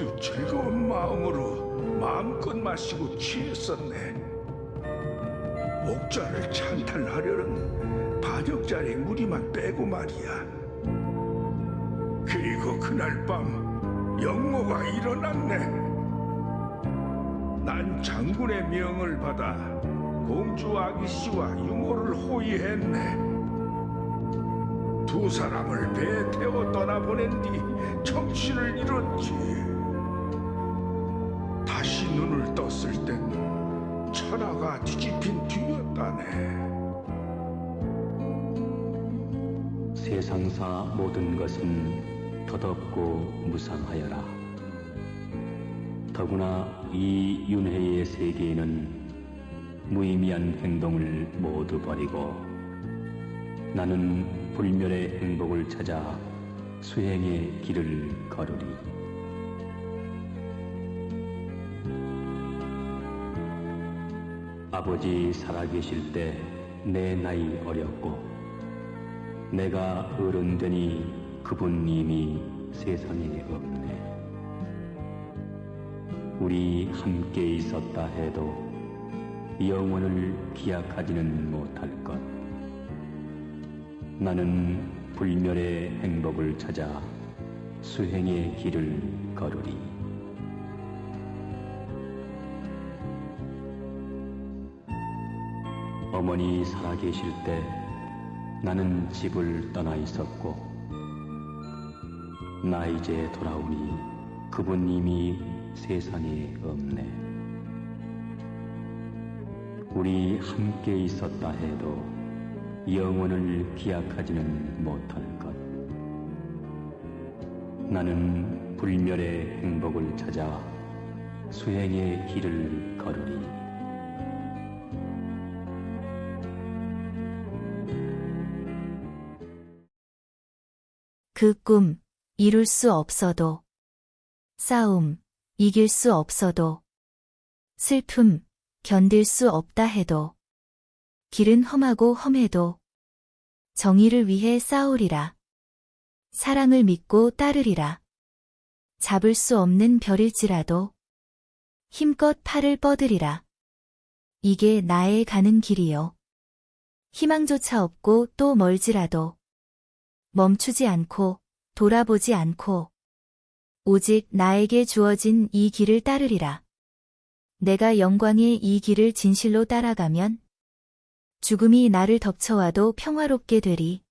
모두 즐거운 마음으로 마음껏 마시고 취했었네. 목자를 찬탈하려는 반역자의 무리만 빼고 말이야. 그리고 그날 밤 영모가 일어났네. 난 장군의 명을 받아 공주 아기씨와 유모를 호위했네. 두 사람을 배에 태워 떠나보낸 뒤 정신을 잃었지. 떴을 땐 천하가 뒤집힌 뒤였다네. 세상사 모든 것은 덧없고 무상하여라. 더구나 이 윤회의 세계에는 무의미한 행동을 모두 버리고 나는 불멸의 행복을 찾아 수행의 길을 걸으리. 아버지 살아계실 때 내 나이 어렸고 내가 어른 되니 그분 이미 세상에 없네. 우리 함께 있었다 해도 영원을 기약하지는 못할 것. 나는 불멸의 행복을 찾아 수행의 길을 걸으리. 어머니 살아 계실 때 나는 집을 떠나 있었고 나 이제 돌아오니 그분 이미 세상에 없네. 우리 함께 있었다 해도 영원을 기약하지는 못할 것. 나는 불멸의 행복을 찾아 수행의 길을 걸으리. 그 꿈, 이룰 수 없어도. 싸움, 이길 수 없어도. 슬픔, 견딜 수 없다 해도. 길은 험하고 험해도. 정의를 위해 싸우리라. 사랑을 믿고 따르리라. 잡을 수 없는 별일지라도. 힘껏 팔을 뻗으리라. 이게 나의 가는 길이요. 희망조차 없고 또 멀지라도. 멈추지 않고 돌아보지 않고 오직 나에게 주어진 이 길을 따르리라. 내가 영광의 이 길을 진실로 따라가면 죽음이 나를 덮쳐와도 평화롭게 되리.